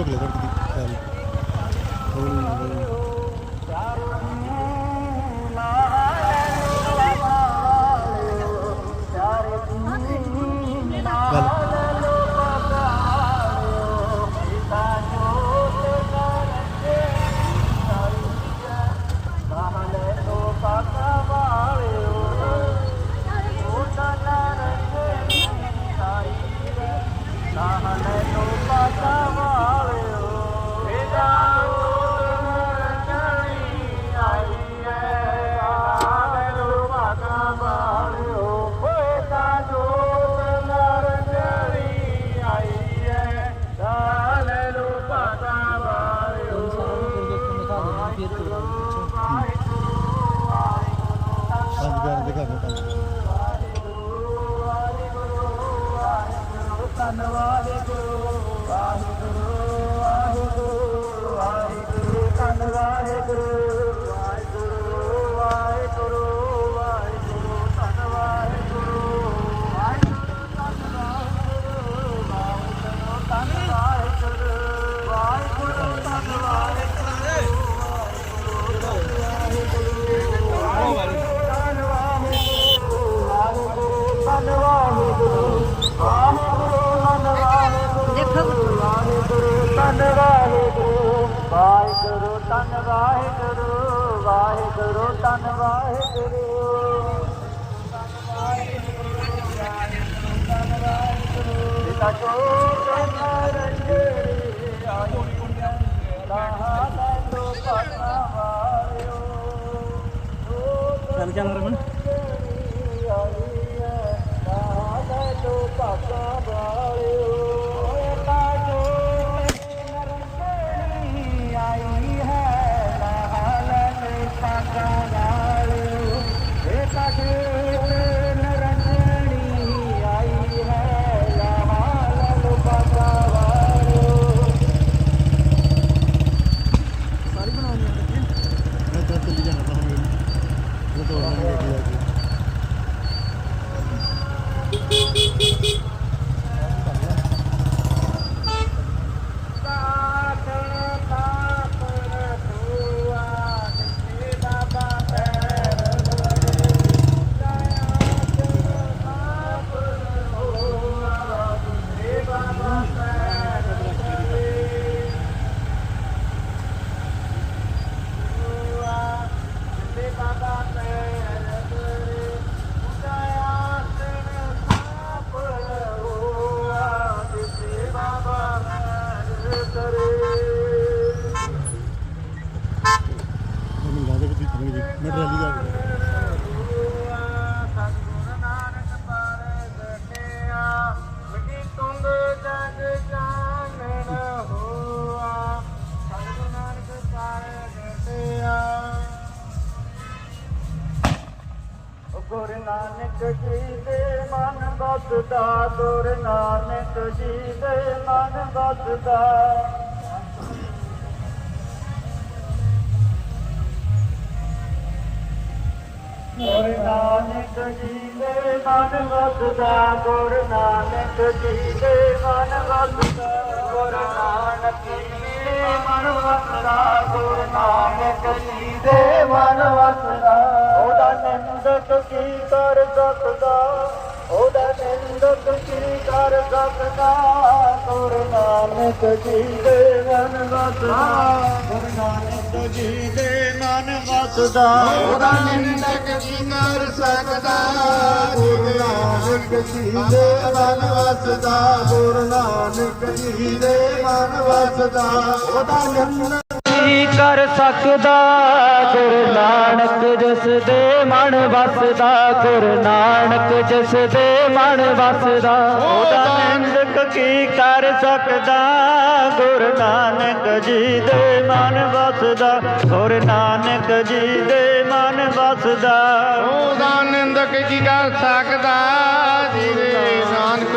रोक ले थोड़ी Sahane no patama ਤੁਸੀਂ ਜੀ ਮੈਂ ਟਰਾਲੀ ਦਾ ਗੁਰੂ ਨਾਨਕ ਜੀ ਦੇ ਮਨ ਬਸਦਾ ਗੁਰੂ ਨਾਨਕ ਜੀ ਦੇ ਮਨ ਬਸਦਾ ਵਸਦਾ ਗੁਰੂ ਨਾਨਕ ਜੀ ਦੇ ਮਨ ਵਸਦਾ ਗੁਰੂ ਨਾਨਕ ਜੀ ਦੇ ਮਨ ਵਸਦਾ ਗੁਰੂ ਨਾਨਕ ਜੀ ਦੇ ਮਨ ਵਸਦਾ ਉਹਦਾ ਨਿੰਦਕ ਕੀ ਕਰ ਸਕਦਾ? ਉਹਦਾ ਨਿੰਦਕ ਕੀ ਕਰ ਸਕਦਾ, ਗੁਰੂ ਨਾਨਕ ਜੀ ਦੇ ਮਨ ਵਸਦਾ। ਗੁਰੂ ਨਾਨਕ ਜੀ ਦੇ ਮਨ ਵਸਦਾ। ਉਹਦਾ ਨਿੰਦਕ ਕੀ ਕਰ ਸਕਦਾ, ਗੁਰੂ ਨਾਨਕ ਜੀ ਦੇ ਮਨ ਵਸਦਾ। ਗੁਰੂ ਨਾਨਕ ਜੀ ਦੇ ਮਨ ਵਸਦਾ। ਉਹਦਾ ਨਿੰਦਕ ਕਰ ਸਕਦਾ ਗੁਰੂ ਨਾਨਕ ਜਿਸ ਦੇ ਮਨ ਵਸਦਾ ਗੁਰੂ ਨਾਨਕ ਜਿਸ ਦੇ ਮਨ ਵਸਦਾ। ਉਹਦਾ ਨਿੰਦਕ ਕੀ ਕਰ ਸਕਦਾ ਗੁਰੂ ਨਾਨਕ ਜੀ ਦੇ ਮਨ ਵਸਦਾ ਗੁਰੂ ਨਾਨਕ ਜੀ ਦੇ ਮਨ ਵਸਦਾ। ਉਹਦਾ ਨਿੰਦਕ ਕੀ ਕਰ ਸਕਦਾ ਜੀਵੇ ਨਾਨਕ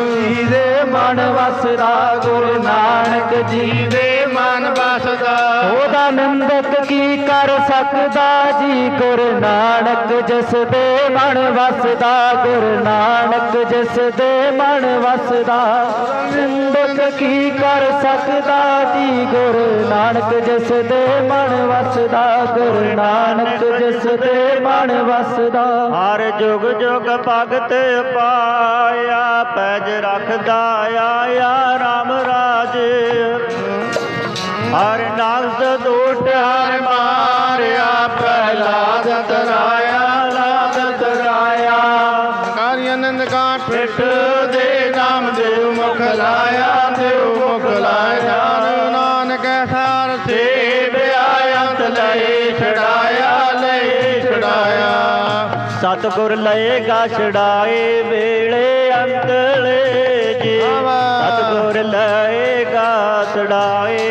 ਜੀ ਦੇ ਮਨ ਵਸਦਾ, ਗੁਰੂ ਨਾਨਕ ਜੀ ਦੇ ਮਨ ਵਸਦਾ। ਉਹਦਾ ਨਿੰਦਕ ਕੀ ਕਰ ਸਕਦਾ ਜੀ? ਗੁਰੂ ਨਾਨਕ ਜਿਸ ਦੇ ਮਨ ਵਸਦਾ, ਗੁਰੂ ਨਾਨਕ ਜਿਸ ਦੇ ਮਨ ਵਸਦਾ। ਨਿੰਦਕ ਕੀ ਕਰ ਸਕਦਾ ਜੀ? ਗੁਰੂ ਨਾਨਕ ਜਿਸ ਦੇ ਮਨ ਵਸਦਾ, ਗੁਰੂ ਨਾਨਕ ਜਿਸ ਦੇ ਮਨ ਵਸਦਾ। ਹਰ ਜੁਗ ਜੁਗ ਭਗਤ ਪਾਇਆ, ਪੈਜ ਰੱਖਦਾ ਆਇਆ, ਰਾਮ ਰਾਜ। ਹਰ ਨਾਗਸ ਹਰ ਮਾਰਿਆ ਪਹਿਲਾ ਤਰਾਇਆ। ਸਤਿਗੁਰ ਲਏਗਾ ਛੜਾਏ ਵੇਲੇ ਅੰਤਲੇ ਜੀ। ਸਤਿਗੁਰ ਲਏਗਾ ਛੜਾਏ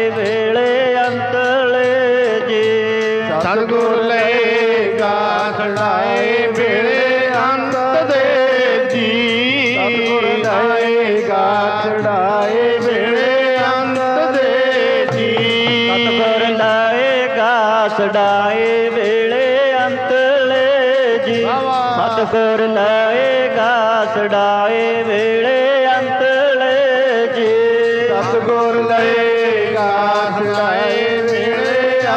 ਵੇਲੇ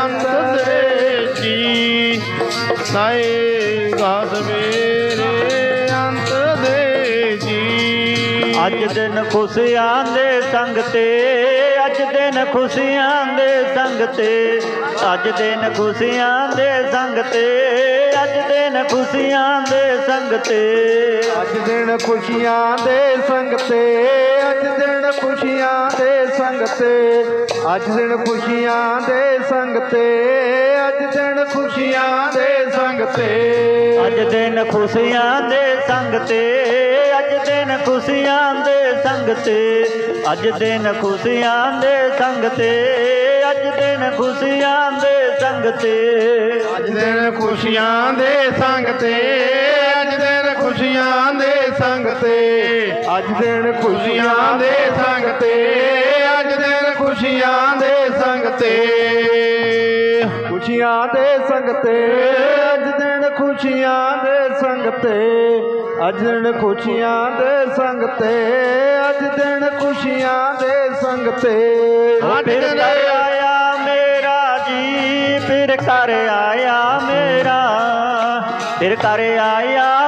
ਅੰਤ ਦੇ ਜੀ। ਲਏਗਾ ਸਵੇਰੇ ਅੰਤ ਦੇ ਜੀ। ਅੱਜ ਦਿਨ ਖੁਸ਼ੀਆਂ ਦੇ ਸੰਗ ਤੇ ਅੱਜ ਦਿਨ ਖੁਸ਼ੀਆਂ ਦੇ ਸੰਗ ਤੇ। ਅੱਜ ਦਿਨ ਖੁਸ਼ੀਆਂ ਦੇ ਸੰਗ ਤੇ ਅੱਜ ਦਿਨ ਖੁਸ਼ੀਆਂ ਦੇ ਸੰਗ ਤੇ। ਅੱਜ ਦਿਨ ਖੁਸ਼ੀਆਂ ਦੇ ਸੰਗ ਤੇ। ਖੁਸ਼ੀਆਂ ਦੇ ਸੰਗ ਤੇ ਅੱਜ ਦਿਨ ਖੁਸ਼ੀਆਂ ਦੇ ਸੰਗ ਤੇ ਅੱਜ ਦਿਨ ਖੁਸ਼ੀਆਂ ਦੇ ਸੰਗ ਤੇ ਅੱਜ ਦਿਨ ਖੁਸ਼ੀਆਂ ਦੇ ਸੰਗ ਤੇ ਅੱਜ ਦਿਨ ਖੁਸ਼ੀਆਂ ਦੇ ਸੰਗ ਤੇ ਅੱਜ ਦਿਨ ਖੁਸ਼ੀਆਂ ਦੇ ਸੰਗ ਤੇ ਅੱਜ ਦਿਨ ਖੁਸ਼ੀਆਂ ਦੇ ਸੰਗ ਤੇ ਅੱਜ ਦਿਨ ਖੁਸ਼ੀਆਂ ਦੇ ਸੰਗ ਤੇ ਖੁਸ਼ੀਆਂ ਦੇ ਸੰਗ ਤੇ। ਅੱਜ ਦਿਨ ਖੁਸ਼ੀਆਂ ਦੇ ਸੰਗ ਤੇ। ਅੱਜ ਦਿਨ ਖੁਸ਼ੀਆਂ ਦੇ ਸੰਗ ਤੇ। ਖੁਸ਼ੀਆਂ ਦੇ ਸੰਗ ਤੇ। ਅੱਜ ਦਿਨ ਖੁਸ਼ੀਆਂ ਦੇ ਸੰਗ ਤੇ। ਅੱਜ ਦਿਨ ਖੁਸ਼ੀਆਂ ਦੇ ਸੰਗ ਤੇ। ਅੱਜ ਦਿਨ ਖੁਸ਼ੀਆਂ ਦੇ ਸੰਗ ਤੇ। ਫਿਰ ਕਰ ਆਇਆ ਮੇਰਾ ਜੀ। ਫਿਰ ਕਰ ਆਇਆ ਮੇਰਾ। ਫਿਰ ਕਰ ਆਇਆ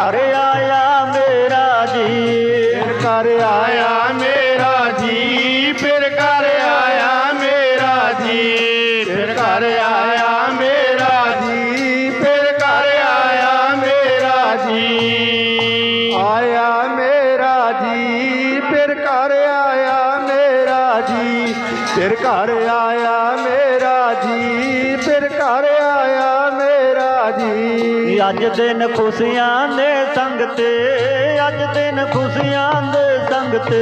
ਕਰ ਆਇਆ ਮੇਰਾ ਜੀ। ਫਿਰ ਕਰ ਆਇਆ ਮੇਰਾ ਜੀ। ਫਿਰ ਕਰ ਆਇਆ ਮੇਰਾ ਜੀ। ਫਿਰ ਕਰ ਆਇਆ ਮੇਰਾ ਜੀ। ਫਿਰ ਕਰ ਆਇਆ ਮੇਰਾ ਜੀ। ਆਇਆ ਮੇਰਾ ਜੀ। ਫਿਰ ਕਰ ਆਇਆ ਮੇਰਾ ਜੀ। ਫਿਰ ਕਰ ਆਇਆ ਮੇਰਾ ਜੀ। ਫਿਰ ਕਰ ਆਇਆ ਮੇਰਾ ਜੀ। ਅੱਜ ਦਿਨ ਖੁਸ਼ੀਆਂ ਦੇ ਸੰਗ ਤੇ ਅੱਜ ਦਿਨ ਖੁਸ਼ੀਆਂ ਦੇ ਸੰਗ ਤੇ।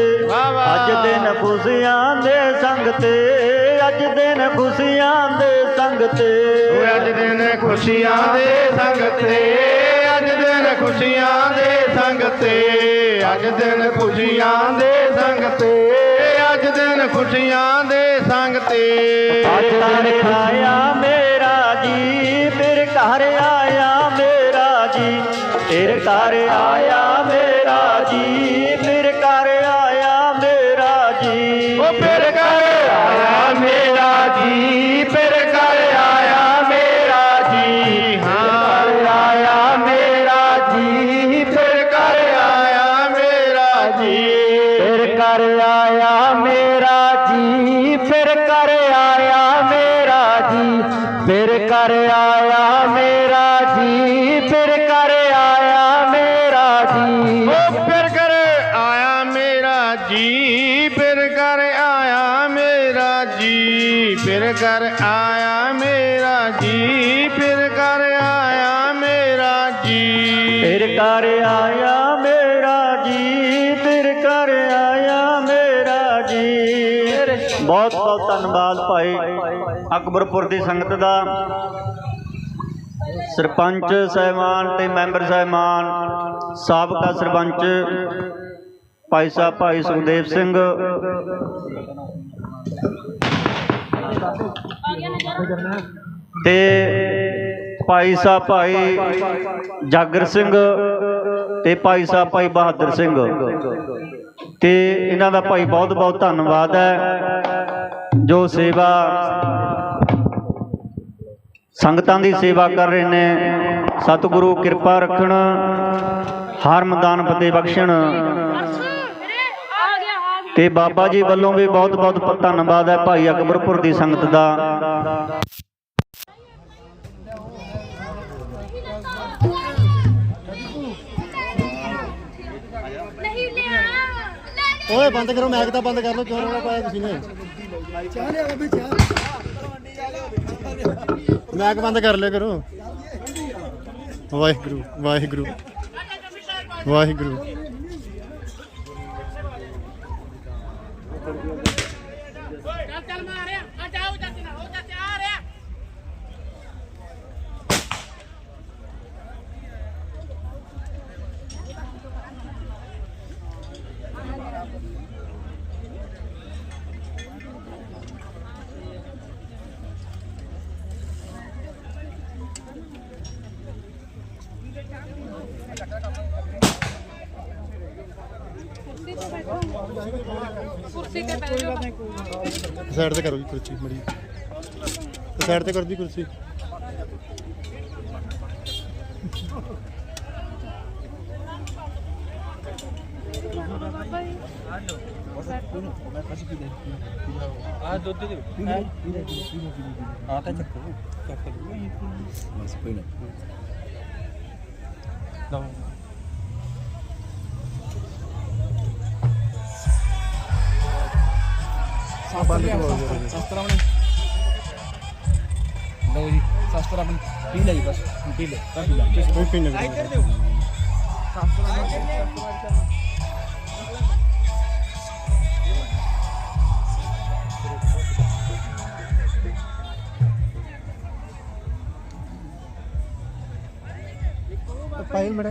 ਅੱਜ ਦਿਨ ਖੁਸ਼ੀਆਂ ਦੇ ਸੰਗ ਤੇ ਅੱਜ ਦਿਨ ਖੁਸ਼ੀਆਂ ਦੇ ਸੰਗ ਤੇ ਅੱਜ ਦਿਨ ਖੁਸ਼ੀਆਂ ਦੇ ਸੰਗ ਤੇ ਅੱਜ ਦਿਨ ਖੁਸ਼ੀਆਂ ਦੇ ਸੰਗ ਤੇ ਅੱਜ ਦਿਨ ਖੁਸ਼ੀਆਂ ਦੇ ਸੰਗ ਤੇ ਅੱਜ ਦਿਨ ਖੁਸ਼ੀਆਂ ਦੇ ਸੰਗ ਤੇ ਅੱਜ ਦਿਨ ਆਇਆ ਮੇਰਾ ਜੀ ਫਿਰ ਘਰ ਜੀ তারে আয়। ਬਹੁਤ ਬਹੁਤ ਧੰਨਵਾਦ ਭਾਈ ਅਕਬਰਪੁਰ ਦੀ ਸੰਗਤ ਦਾ। ਸਰਪੰਚ ਸਹਿਬਾਨ ਤੇ ਮੈਂਬਰ ਸਹਿਬਾਨ, ਸਾਬਕਾ ਸਰਪੰਚ ਭਾਈ ਸਾਹਿਬ, ਭਾਈ ਸੁਖਦੇਵ ਸਿੰਘ। ਤੇ ਭਾਈ ਸਾਹਿਬ, ਭਾਈ ਜਾਗਰ ਸਿੰਘ ਤੇ ਭਾਈ ਸਾਹਿਬ, ਭਾਈ ਬਹਾਦਰ ਸਿੰਘ। ਤੇ ਇਹਨਾਂ ਦਾ ਭਾਈ ਬਹੁਤ ਬਹੁਤ ਧੰਨਵਾਦ ਹੈ। ਜੋ ਸੇਵਾ ਸੰਗਤਾਂ ਦੀ ਸੇਵਾ ਕਰ ਰਹੇ ਨੇ, ਸਤਿਗੁਰੂ ਕਿਰਪਾ ਰੱਖਣ, ਹਰ ਮੈਦਾਨ ਫਤਿਹ ਬਖਸ਼ਣ। ਤੇ ਬਾਬਾ ਜੀ ਵੱਲੋਂ ਵੀ ਬਹੁਤ ਬਹੁਤ ਧੰਨਵਾਦ ਹੈ ਭਾਈ ਅਕਬਰਪੁਰ ਦੀ ਸੰਗਤ ਦਾ। ਓਏ, ਬੰਦ ਕਰੋ ਮੈਕ ਤਾਂ ਬੰਦ ਕਰ ਲਓ, ਕਿਉਂ ਰੌਲਾ ਪਾਇਆ ਤੁਸੀਂ ਨੇ? ਮੈਕ ਬੰਦ ਕਰ ਲਿਆ ਕਰੋ। ਵਾਹਿਗੁਰੂ ਵਾਹਿਗੁਰੂ ਵਾਹਿਗੁਰੂ। ਸਾਈਡ ਤੇ ਕਰੋ ਜੀ ਕੁਰਸੀ ਮੜੀ। ਸਾਈਡ ਤੇ ਕਰ ਦੀ ਕੁਰਸੀ। ਆ ਦੁੱਧ ਦੇ। ਆ ਤਾਂ ਚੱਕੋ। ਚੱਕ ਲਓ ਬਸ ਕੋਈ ਨਾ। ਸ਼ਸਤਰ ਆਪਣੇ ਲਓ ਜੀ ਸ਼ਸਤਰ ਆਪਣੇ ਪੀ ਲਈ ਬਸ ਪੀ ਲੈ ਕਾਫੀ ਲਾ। ਕੋਈ ਪੀਣ ਨਾ ਕਰੋ ਪਾਇਲ ਮੜਾ।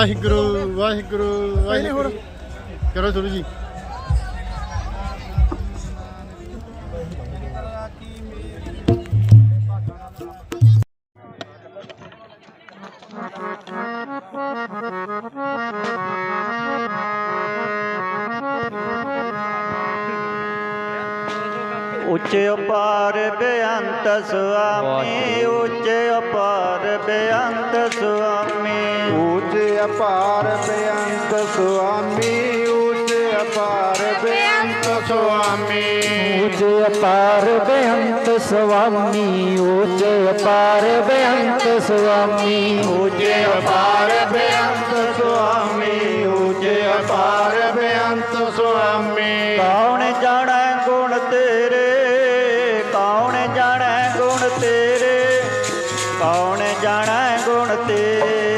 ਵਾਹਿਗੁਰੂ ਵਾਹਿਗੁਰੂ ਵਾਹਿਗੁਰੂ। ਕਰੋ ਥੋੜੀ ਜੀ। ਉੱਚ ਅਪਾਰ ਬੇਅੰਤ ਸੁਆਮੀ ਉੱਚ ਅਪਾਰ ਬੇਅੰਤ ਸੁਆਮੀ। ਉੱਚ ਅਪਾਰ ਬੇਅੰਤ ਸੁਆਮੀ ਉੱਚ ਅਪਾਰ ਬੇਅੰਤ ਸੁਆਮੀ। ਉੱਚ ਅਪਾਰ ਬੇਅੰਤ ਸੁਆਮੀ ਉੱਚ ਅਪਾਰ ਬੇਅੰਤ ਸੁਆਮੀ। ਉੱਚ ਅਪਾਰ ਬੇਅੰਤ ਸੁਆਮੀ ਉੱਚ ਅਪਾਰ ਬੇਅੰਤ ਸੁਆਮੀ। ਕੌਣ ਜਾਣੈ ਗੁਣ ਤੇਰੇ? ਕੌਣ ਜਾਣੈ ਗੁਣ ਤੇਰੇ? ਕੌਣ ਜਾਣੈ ਗੁਣ ਤੇਰੇ?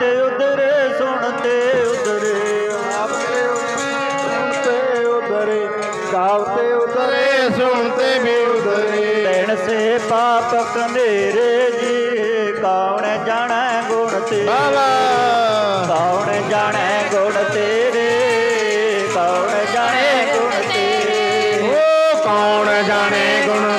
ਤੇ ਉਧਰੇ ਸੁਣ ਤੇ ਉਧਰੇ। ਆਪੇ ਸੁਣ ਤੇ ਉਧਰੇ ਕਾਵ ਤੇ ਉਧਰੇ ਸੁਣ ਤੇ ਵੀ ਉਧਰੇ। ਲੈਣ ਸੇ ਪਾਪ ਕੰਦੇਰੇ ਜੀ ਕੌਣ ਜਾਣੈ ਗੁਣ ਤੇ ਬਾਬਾ। ਕੌਣ ਜਾਣੈ ਗੁਣ ਤੇਰੇ? ਕੌਣ ਜਾਣੇ ਗੁਣ ਤੇਰੇ? ਓ ਕੌਣ ਜਾਣੇ ਗੁਣ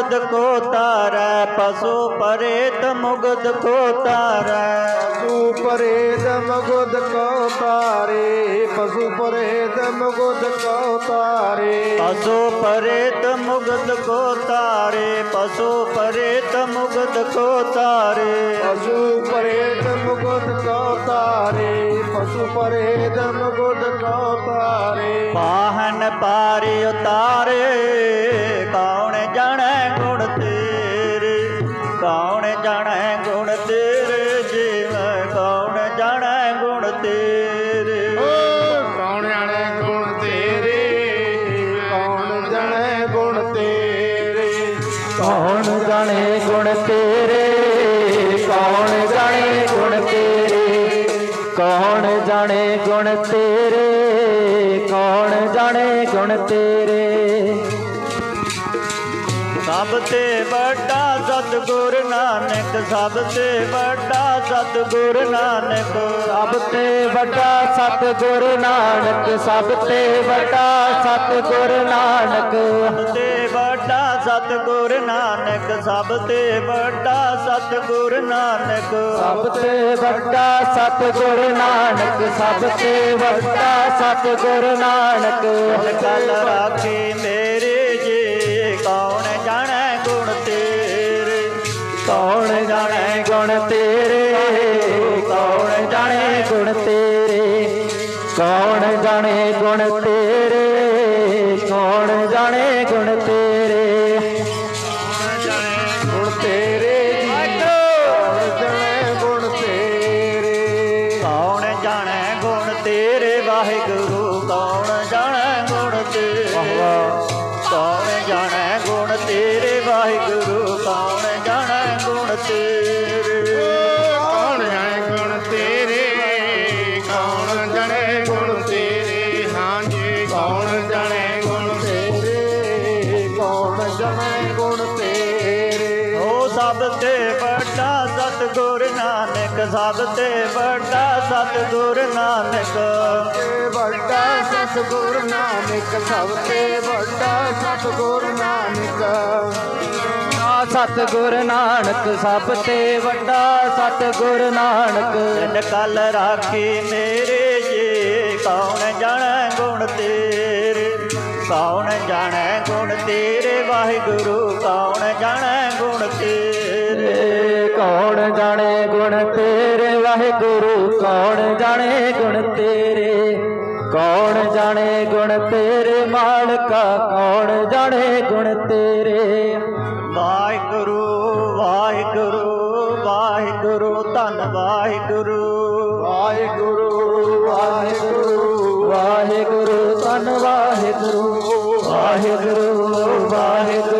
मुगद को तारै पशु परेत मुगद को तारै पशु परेत मुगद को तारे पशु परेत मुगद को तारे पशु परेत मुगद को तारे पशु परेत मुगद को तारे पशु परेत मुगद को तारे पशु परेत मुगद को तारे पाहन पारी उतारे कौन ਕੌਣ ਜਾਣੇ ਗੁਣ ਤੇਰੇ? ਕੌਣ ਜਾਣੇ ਗੁਣ ਤੇਰੇ? ਸਭ ਤੇ ਵੱਡਾ ਸਤਿਗੁਰ ਨਾਨਕ ਸਭ ਤੇ ਵੱਡਾ ਸਤਿਗੁਰ ਨਾਨਕ। ਸਭ ਤੇ ਵੱਡਾ ਸਤਿਗੁਰ ਨਾਨਕ ਸਭ ਤੇ ਵੱਡਾ ਸਤਿਗੁਰ ਨਾਨਕ। ਸਭ ਤੇ ਵੱਡਾ ਸਤਿਗੁਰ ਨਾਨਕ ਸਭ ਤੇ ਵੱਡਾ ਸਤਿਗੁਰ ਨਾਨਕ। ਸਭ ਤੇ ਵੱਡਾ ਸਤਿਗੁਰ ਨਾਨਕ ਸਭ ਤੇ ਵੱਡਾ ਸਤਿਗੁਰ ਨਾਨਕ। ਕਲ ਰਾਖੀ ਮੇਰੇ ਜੀ ਕੌਣ ਜਾਣੈ ਗੁਣ ਤੇਰੇ? ਕੌਣ ਜਾਣੈ ਗੁਣ ਤੇਰੇ? ਕੌਣ ਜਾਣੈ ਗੁਣ ਤੇਰੇ? ਕੌਣ ਜਾਣੇ ਗੁਣ ਤੇਰੇ? ਕੌਣ ਜਾਣੇ ਨਾਨਕ ਸਭ ਤੇ ਵੱਡਾ ਸਤਿਗੁਰ ਨਾਨਕ। ਵੱਡਾ ਸਤਿਗੁਰ ਨਾਨਕ ਸਭ ਤੇ ਵੱਡਾ ਸਤਿਗੁਰ ਨਾਨਕ। ਸਤਿਗੁਰ ਨਾਨਕ ਸਭ ਤੇ ਵੱਡਾ ਸਤਿਗੁਰ ਨਾਨਕ। ਜਿਨ ਕਲ ਰਾਖੀ ਮੇਰੇ ਜੀ ਕੌਣ ਜਾਣੈ ਗੁਣ ਤੇਰੇ? ਕੌਣ ਜਾਣੈ ਗੁਣ ਤੇਰੇ ਵਾਹਿਗੁਰੂ ਕੌਣ ਜਾਣੈ ਗੁਣ ਤੇਰੇ? ਕੌਣ ਜਾਣੇ ਗੁਣ ਤੇਰੇ ਵਾਹਿਗੁਰੂ ਕੌਣ ਜਾਣੇ ਗੁਣ ਤੇਰੇ? ਕੌਣ ਜਾਣੇ ਗੁਣ ਤੇਰੇ? ਮਾਲਕਾ ਕੌਣ ਜਾਣੇ ਗੁਣ ਤੇਰੇ? ਵਾਹਿਗੁਰੂ ਵਾਹਿਗੁਰੂ ਵਾਹਿਗੁਰੂ ਧੰਨ ਵਾਹਿਗੁਰੂ। ਵਾਹਿਗੁਰੂ ਵਾਹਿਗੁਰੂ ਵਾਹਿਗੁਰੂ ਧੰਨ ਵਾਹਿਗੁਰੂ। ਵਾਹਿਗੁਰੂ ਵਾਹਿਗੁਰੂ।